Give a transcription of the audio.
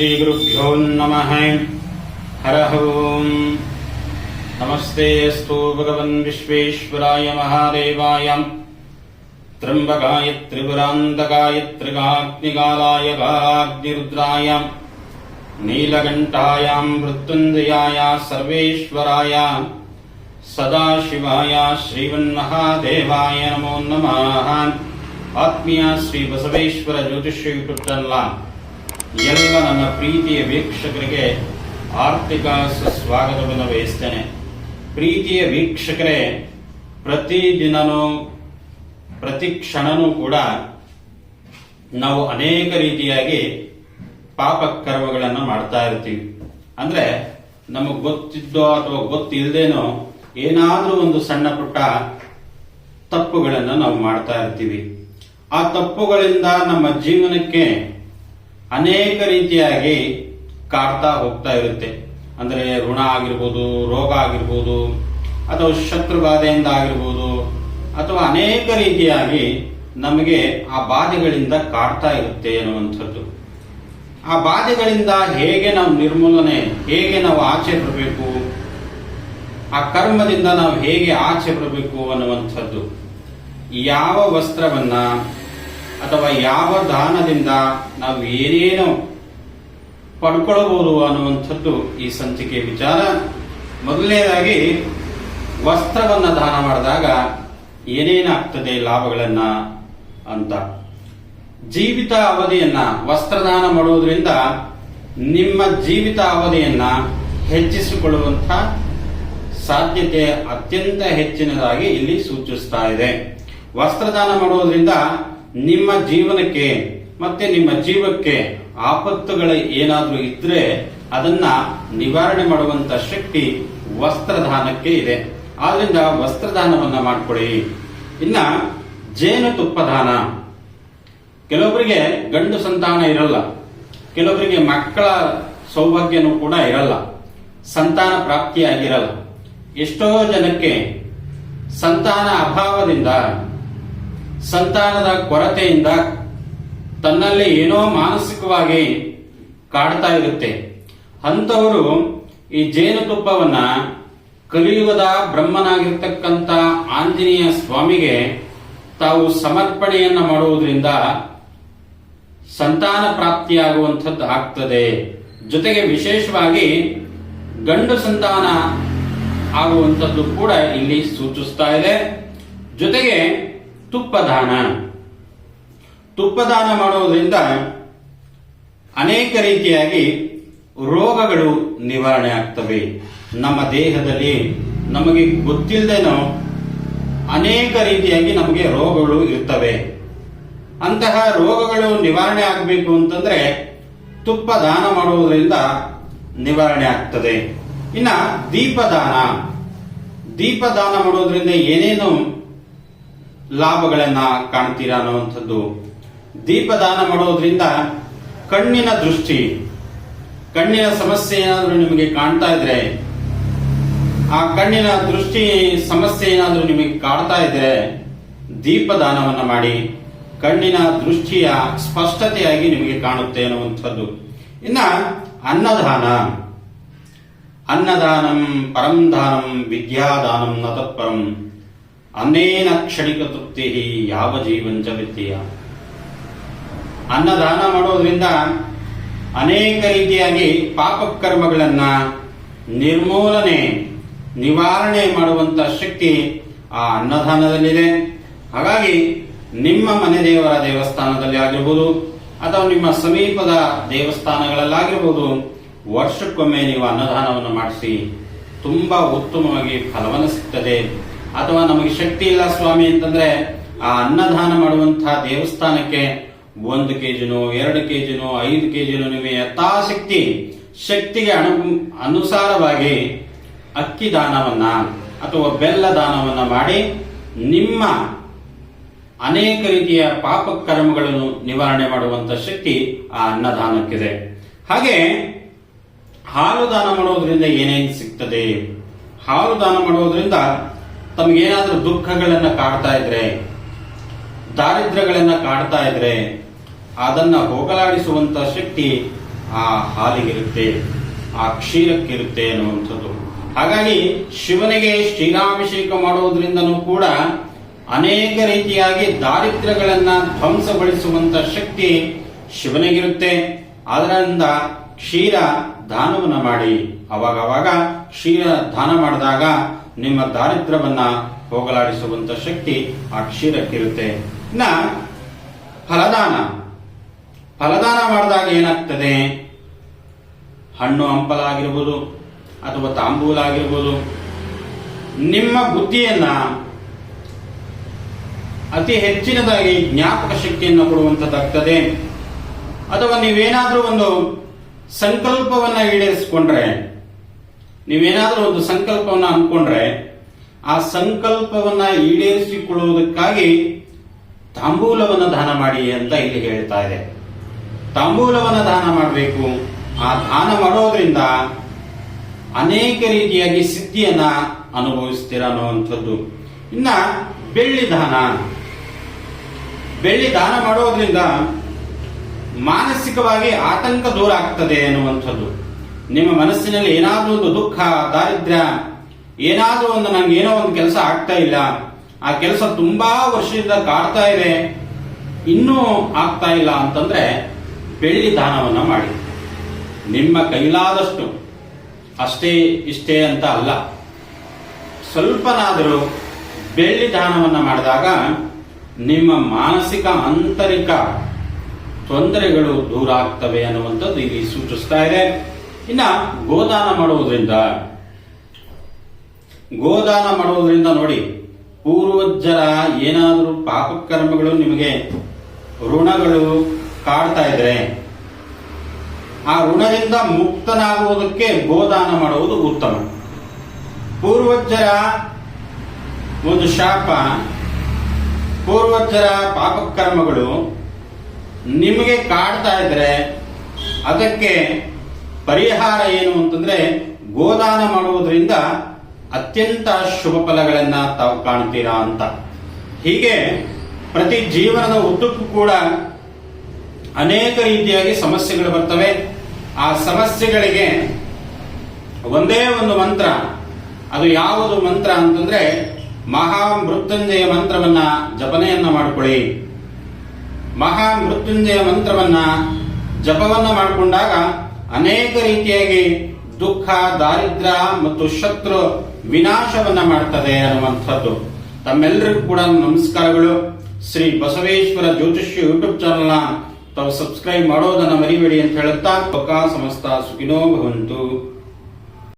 శ్రీగురుభ్యో నమ. హర ఓం. నమస్తే అస్తు భగవన్ విశ్వేశ్వరాయ మహాదేవాయ. త్రంబకాయ త్రిపురాంతకాయ త్రిగాగ్నికాలాయ గాగ్నిరుద్రాయ నీలకంఠాయాం మృత్యుంజయాయ సర్వేశ్వరాయ. సదాశివాయ శ్రీవన్మహాదేవాయ నమో నమ. ఆత్మీయ శ్రీ బసవేశ్వర జ్యోతిష్య ಎಲ್ಲ ನನ್ನ ಪ್ರೀತಿಯ ವೀಕ್ಷಕರಿಗೆ ಆರ್ಥಿಕ ಸುಸ್ವಾಗತವನ್ನು ಬಯಸ್ತೇನೆ ಪ್ರೀತಿಯ ವೀಕ್ಷಕರೇ, ಪ್ರತಿದಿನನೂ, ಪ್ರತಿ ಕ್ಷಣನೂ ಕೂಡ ನಾವು ಅನೇಕ ರೀತಿಯಾಗಿ ಪಾಪ ಕರ್ಮಗಳನ್ನು ಮಾಡ್ತಾ ಇರ್ತೀವಿ. ಅಂದ್ರೆ ನಮಗೆ ಗೊತ್ತಿದ್ದೋ ಅಥವಾ ಗೊತ್ತಿಲ್ಲದೇನೋ ಏನಾದರೂ ಒಂದು ಸಣ್ಣ ಪುಟ್ಟ ತಪ್ಪುಗಳನ್ನು ನಾವು ಮಾಡ್ತಾ ಇರ್ತೀವಿ. ಆ ತಪ್ಪುಗಳಿಂದ ನಮ್ಮ ಜೀವನಕ್ಕೆ ಅನೇಕ ರೀತಿಯಾಗಿ ಕಾಡ್ತಾ ಹೋಗ್ತಾ ಇರುತ್ತೆ. ಅಂದ್ರೆ ಋಣ ಆಗಿರ್ಬೋದು, ರೋಗ ಆಗಿರ್ಬೋದು, ಅಥವಾ ಶತ್ರುಬಾಧೆಯಿಂದ ಆಗಿರ್ಬೋದು, ಅಥವಾ ಅನೇಕ ರೀತಿಯಾಗಿ ನಮಗೆ ಆ ಬಾಧೆಗಳಿಂದ ಕಾಡ್ತಾ ಇರುತ್ತೆ ಅನ್ನುವಂಥದ್ದು ಆ ಬಾಧೆಗಳಿಂದ ಹೇಗೆ ನಾವು ನಿರ್ಮೂಲನೆ, ಹೇಗೆ ನಾವು ಆಚೆ ಬರಬೇಕು, ಆ ಕರ್ಮದಿಂದ ನಾವು ಹೇಗೆ ಆಚೆ ಬರಬೇಕು ಅನ್ನುವಂಥದ್ದು. ಯಾವ ವಸ್ತ್ರವನ್ನ ಅಥವಾ ಯಾವ ದಾನದಿಂದ ನಾವು ಏನೇನು ಪಡ್ಕೊಳ್ಬಹುದು ಅನ್ನುವಂಥದ್ದು ಈ ಸಂಚಿಕೆ ವಿಚಾರ. ಮೊದಲನೇದಾಗಿ, ವಸ್ತ್ರವನ್ನ ದಾನ ಮಾಡಿದಾಗ ಏನೇನಾಗ್ತದೆ ಲಾಭಗಳನ್ನ ಅಂತ. ಜೀವಿತ ಅವಧಿಯನ್ನ, ವಸ್ತ್ರದಾನ ಮಾಡುವುದರಿಂದ ನಿಮ್ಮ ಜೀವಿತ ಅವಧಿಯನ್ನ ಹೆಚ್ಚಿಸಿಕೊಳ್ಳುವಂತ ಸಾಧ್ಯತೆ ಅತ್ಯಂತ ಹೆಚ್ಚಿನದಾಗಿ ಇಲ್ಲಿ ಸೂಚಿಸ್ತಾ ಇದೆ. ವಸ್ತ್ರದಾನ ಮಾಡುವುದರಿಂದ ನಿಮ್ಮ ಜೀವನಕ್ಕೆ ಮತ್ತೆ ನಿಮ್ಮ ಜೀವಕ್ಕೆ ಆಪತ್ತುಗಳು ಏನಾದರೂ ಇದ್ರೆ ಅದನ್ನ ನಿವಾರಣೆ ಮಾಡುವಂತ ಶಕ್ತಿ ವಸ್ತ್ರದಾನಕ್ಕೆ ಇದೆ. ಆದ್ರಿಂದ ವಸ್ತ್ರದಾನವನ್ನ ಮಾಡಿಕೊಡಿ ಇನ್ನ ಜೇನುತುಪ್ಪ ದಾನ ಕೆಲವೊಬ್ಬರಿಗೆ ಗಂಡು ಸಂತಾನ ಇರಲ್ಲ. ಕೆಲವೊಬ್ಬರಿಗೆ ಮಕ್ಕಳ ಸೌಭಾಗ್ಯನೂ ಕೂಡ ಇರಲ್ಲ. ಸಂತಾನ ಪ್ರಾಪ್ತಿಯಾಗಿರಲ್ಲ. ಎಷ್ಟೋ ಜನಕ್ಕೆ ಸಂತಾನ ಅಭಾವದಿಂದ ಸಂತಾನದ ಕೊರತೆಯಿಂದ ತನ್ನಲ್ಲಿ ಏನೋ ಮಾನಸಿಕವಾಗಿ ಕಾಡ್ತಾ ಇರುತ್ತೆ. ಅಂಥವರು ಈ ಜೇನುತುಪ್ಪವನ್ನ ಕಲಿಯುಗದ ಬ್ರಹ್ಮನಾಗಿರ್ತಕ್ಕಂಥ ಆಂಜನೇಯ ಸ್ವಾಮಿಗೆ ತಾವು ಸಮರ್ಪಣೆಯನ್ನ ಮಾಡುವುದರಿಂದ ಸಂತಾನ ಪ್ರಾಪ್ತಿಯಾಗುವಂಥದ್ದು ಆಗ್ತದೆ. ಜೊತೆಗೆ ವಿಶೇಷವಾಗಿ ಗಂಡು ಸಂತಾನ ಆಗುವಂಥದ್ದು ಕೂಡ ಇಲ್ಲಿ ಸೂಚಿಸ್ತಾ ಇದೆ. ಜೊತೆಗೆ ತುಪ್ಪದಾನ. ತುಪ್ಪದಾನ ಮಾಡುವುದರಿಂದ ಅನೇಕ ರೀತಿಯಾಗಿ ರೋಗಗಳು ನಿವಾರಣೆ ಆಗ್ತವೆ. ನಮ್ಮ ದೇಹದಲ್ಲಿ ನಮಗೆ ಗೊತ್ತಿಲ್ಲದೇನೋ ಅನೇಕ ರೀತಿಯಾಗಿ ನಮಗೆ ರೋಗಗಳು ಇರ್ತವೆ. ಅಂತಹ ರೋಗಗಳು ನಿವಾರಣೆ ಆಗಬೇಕು ಅಂತಂದ್ರೆ ತುಪ್ಪ ದಾನ ಮಾಡುವುದರಿಂದ ನಿವಾರಣೆ ಆಗ್ತದೆ. ಇನ್ನ ದೀಪದಾನ. ದೀಪದಾನ ಮಾಡೋದ್ರಿಂದ ಏನೇನು ಲಾಭಗಳನ್ನ ಕಾಣ್ತೀರಾ ಅನ್ನುವಂಥದ್ದು. ದೀಪದಾನ ಮಾಡೋದ್ರಿಂದ ಕಣ್ಣಿನ ದೃಷ್ಟಿ, ಕಣ್ಣಿನ ಸಮಸ್ಯೆ ಏನಾದರೂ ನಿಮಗೆ ಕಾಣ್ತಾ ಇದ್ರೆ, ಆ ಕಣ್ಣಿನ ದೃಷ್ಟಿ ಸಮಸ್ಯೆ ಏನಾದರೂ ನಿಮಗೆ ಕಾಣ್ತಾ ಇದ್ರೆ ದೀಪದಾನವನ್ನ ಮಾಡಿ ಕಣ್ಣಿನ ದೃಷ್ಟಿಯ ಸ್ಪಷ್ಟತೆಯಾಗಿ ನಿಮಗೆ ಕಾಣುತ್ತೆ ಅನ್ನುವಂಥದ್ದು. ಇನ್ನ ಅನ್ನದಾನ. ಅನ್ನದಾನಂ ಪರಂ ದಾನಂ ವಿದ್ಯಾದಾನಂ ನ ತತ್ಪರಂ ಅನ್ನೇನ ಕ್ಷಣಿಕ ತೃಪ್ತಿ ಯಾವ ಜೀವಂಚ ವಿದ್ಯೆಯ? ಅನ್ನದಾನ ಮಾಡೋದ್ರಿಂದ ಅನೇಕ ರೀತಿಯಾಗಿ ಪಾಪಕರ್ಮಗಳನ್ನ ನಿರ್ಮೂಲನೆ, ನಿವಾರಣೆ ಮಾಡುವಂತ ಶಕ್ತಿ ಆ ಅನ್ನದಾನದಲ್ಲಿದೆ. ಹಾಗಾಗಿ ನಿಮ್ಮ ಮನೆ ದೇವರ ದೇವಸ್ಥಾನದಲ್ಲಿ ಆಗಿರ್ಬೋದು ಅಥವಾ ನಿಮ್ಮ ಸಮೀಪದ ದೇವಸ್ಥಾನಗಳಲ್ಲಾಗಿರಬಹುದು ವರ್ಷಕ್ಕೊಮ್ಮೆ ನೀವು ಅನ್ನದಾನವನ್ನು ಮಾಡಿಸಿ ತುಂಬಾ ಉತ್ತಮವಾಗಿ ಫಲವನ್ನು ಸಿಗ್ತದೆ. ಅಥವಾ ನಮಗೆ ಶಕ್ತಿ ಇಲ್ಲ ಸ್ವಾಮಿ ಅಂತಂದ್ರೆ ಆ ಅನ್ನದಾನ ಮಾಡುವಂತಹ ದೇವಸ್ಥಾನಕ್ಕೆ ಒಂದು ಕೆಜಿನೋ, ಎರಡು ಕೆಜಿನೋ, ಐದು ಕೆಜಿನೋ ನಿಮಗೆ ಯಥಾಶಕ್ತಿ ಶಕ್ತಿಗೆ ಅನು, ಅನುಸಾರವಾಗಿ ಅಕ್ಕಿ ದಾನವನ್ನ ಅಥವಾ ಬೆಲ್ಲ ದಾನವನ್ನ ಮಾಡಿ ನಿಮ್ಮ ಅನೇಕ ರೀತಿಯ ಪಾಪ ಕರ್ಮಗಳನ್ನು ನಿವಾರಣೆ ಮಾಡುವಂತ ಶಕ್ತಿ ಆ ಅನ್ನದಾನಕ್ಕಿದೆ. ಹಾಗೆ ಹಾಲು ದಾನ ಮಾಡೋದ್ರಿಂದ ಏನೇನು ಸಿಗ್ತದೆ? ಹಾಲು ದಾನ ಮಾಡೋದ್ರಿಂದ ತಮಗೇನಾದ್ರೂ ದುಃಖಗಳನ್ನ ಕಾಡ್ತಾ ಇದ್ರೆ, ದಾರಿದ್ರ್ಯಗಳನ್ನ ಕಾಡ್ತಾ ಇದ್ರೆ, ಅದನ್ನ ಹೋಗಲಾಡಿಸುವಂತ ಶಕ್ತಿ ಆ ಹಾಲಿಗಿರುತ್ತೆ, ಆ ಕ್ಷೀರಕ್ಕಿರುತ್ತೆ ಅನ್ನುವಂಥದ್ದು. ಹಾಗಾಗಿ ಶಿವನಿಗೆ ಶ್ರೀರಾಭಿಷೇಕ ಮಾಡುವುದರಿಂದನೂ ಕೂಡ ಅನೇಕ ರೀತಿಯಾಗಿ ದಾರಿದ್ರ್ಯಗಳನ್ನ ಧ್ವಂಸಗೊಳಿಸುವಂತ ಶಕ್ತಿ ಶಿವನಿಗಿರುತ್ತೆ. ಅದರಿಂದ ಕ್ಷೀರ ದಾನವನ್ನ ಮಾಡಿ, ಅವಾಗವಾಗ ಕ್ಷೀರ ದಾನ ಮಾಡಿದಾಗ ನಿಮ್ಮ ದಾರಿದ್ರ್ಯವನ್ನ ಹೋಗಲಾಡಿಸುವಂತ ಶಕ್ತಿ ಆ ಕ್ಷೀರಕ್ಕಿರುತ್ತೆ. ಇನ್ನ ಫಲದಾನ. ಫಲದಾನ ಮಾಡಿದಾಗ ಏನಾಗ್ತದೆ? ಹಣ್ಣು ಹಂಪಲಾಗಿರ್ಬೋದು ಅಥವಾ ತಾಂಬೂಲ ಆಗಿರ್ಬೋದು ನಿಮ್ಮ ಬುದ್ಧಿಯನ್ನ ಅತಿ ಹೆಚ್ಚಿನದಾಗಿ ಜ್ಞಾಪಕ ಶಕ್ತಿಯನ್ನು ಕೊಡುವಂಥದ್ದಾಗ್ತದೆ ಅಥವಾ ನೀವೇನಾದರೂ ಒಂದು ಸಂಕಲ್ಪವನ್ನ ಈಡೇರಿಸಿಕೊಂಡ್ರೆ ನೀವೇನಾದ್ರೂ ಒಂದು ಸಂಕಲ್ಪವನ್ನ ಅನ್ಕೊಂಡ್ರೆ ಆ ಸಂಕಲ್ಪವನ್ನ ಈಡೇರಿಸಿಕೊಳ್ಳುವುದಕ್ಕಾಗಿ ತಾಂಬೂಲವನ್ನು ದಾನ ಮಾಡಿ ಅಂತ ಇಲ್ಲಿ ಹೇಳ್ತಾ ಇದೆ. ತಾಂಬೂಲವನ್ನು ದಾನ ಮಾಡಬೇಕು. ಆ ದಾನ ಮಾಡೋದ್ರಿಂದ ಅನೇಕ ರೀತಿಯಾಗಿ ಸಿದ್ಧಿಯನ್ನ ಅನುಭವಿಸ್ತೀರ ಅನ್ನುವಂಥದ್ದು. ಇನ್ನ ಬೆಳ್ಳಿ ದಾನ. ಬೆಳ್ಳಿ ದಾನ ಮಾಡೋದ್ರಿಂದ ಮಾನಸಿಕವಾಗಿ ಆತಂಕ ದೂರ ಆಗ್ತದೆ ಅನ್ನುವಂಥದ್ದು. ನಿಮ್ಮ ಮನಸ್ಸಿನಲ್ಲಿ ಏನಾದರೂ ಒಂದು ದುಃಖ, ದಾರಿದ್ರ್ಯ, ಏನಾದರೂ ಒಂದು ನನಗೆ ಏನೋ ಒಂದು ಕೆಲಸ ಆಗ್ತಾ ಇಲ್ಲ. ಆ ಕೆಲಸ ತುಂಬಾ ವರ್ಷದಿಂದ ಕಾಡ್ತಾ ಇದೆ. ಇನ್ನೂ ಆಗ್ತಾ ಇಲ್ಲ ಅಂತಂದ್ರೆ ಬೆಳ್ಳಿ ದಾನವನ್ನ ಮಾಡಿ. ನಿಮ್ಮ ಕೈಲಾದಷ್ಟು. ಅಷ್ಟೇ ಇಷ್ಟೇ ಅಂತ ಅಲ್ಲ. ಸ್ವಲ್ಪನಾದರೂ ಬೆಳ್ಳಿ ದಾನವನ್ನ ಮಾಡಿದಾಗ ನಿಮ್ಮ ಮಾನಸಿಕ, ಆಂತರಿಕ ತೊಂದರೆಗಳು ದೂರ ಆಗ್ತವೆ ಅನ್ನುವಂಥದ್ದು ಇಲ್ಲಿ ಸೂಚಿಸ್ತಾ ಇದೆ. ಇನ್ನ ಗೋದಾನ ಮಾಡುವುದರಿಂದ ಗೋದಾನ ಮಾಡುವುದರಿಂದ ನೋಡಿ ಪೂರ್ವಜರ ಏನಾದರೂ ಪಾಪಕರ್ಮಗಳು ನಿಮಗೆ ಋಣಗಳು ಕಾಡ್ತಾ ಇದ್ರೆ, ಆ ಋಣದಿಂದ ಮುಕ್ತನಾಗುವುದಕ್ಕೆ ಗೋದಾನ ಮಾಡುವುದು ಉತ್ತಮ. ಪೂರ್ವಜರ ಒಂದು ಶಾಪ ಪೂರ್ವಜರ ಪಾಪಕರ್ಮಗಳು ನಿಮಗೆ ಕಾಡ್ತಾ ಇದ್ರೆ, ಅದಕ್ಕೆ ಪರಿಹಾರ ಏನು ಅಂತಂದ್ರೆ ಗೋದಾನ ಮಾಡುವುದರಿಂದ ಅತ್ಯಂತ ಶುಭ ಫಲಗಳನ್ನ ತಾವು ಕಾಣ್ತೀರಾ ಅಂತ. ಹೀಗೆ ಪ್ರತಿ ಜೀವನದ ಉದ್ದಕ್ಕೂ ಕೂಡ ಅನೇಕ ರೀತಿಯಾಗಿ ಸಮಸ್ಯೆಗಳು ಬರ್ತವೆ. ಆ ಸಮಸ್ಯೆಗಳಿಗೆ ಒಂದೇ ಒಂದು ಮಂತ್ರ. ಅದು ಯಾವುದು ಮಂತ್ರ ಅಂತಂದ್ರೆ ಮಹಾ ಮೃತ್ಯುಂಜಯ ಮಂತ್ರವನ್ನ ಜಪನೆಯನ್ನ ಮಾಡಿಕೊಳ್ಳಿ. ಮಹಾ ಮೃತ್ಯುಂಜಯ ಮಂತ್ರವನ್ನ ಜಪವನ್ನ ಮಾಡಿಕೊಂಡಾಗ ಅನೇಕ ರೀತಿಯಾಗಿ ದುಃಖ, ದಾರಿದ್ರ ಮತ್ತು ಶತ್ರು ವಿನಾಶವನ್ನ ಮಾಡ್ತದೆ ಅನ್ನುವಂಥದ್ದು. ತಮ್ಮೆಲ್ಲರಿಗೂ ಕೂಡ ನಮಸ್ಕಾರಗಳು. ಶ್ರೀ ಬಸವೇಶ್ವರ ಜ್ಯೋತಿಷ್ಯ ಯೂಟ್ಯೂಬ್ ಚಾನಲ್ನ ತಾವು ಸಬ್ಸ್ಕ್ರೈಬ್ ಮಾಡೋದನ್ನ ಮರಿಬೇಡಿ ಅಂತ ಹೇಳುತ್ತಾ ಸಮಸ್ತ ಸುಖಿನೋ ಭವಂತು.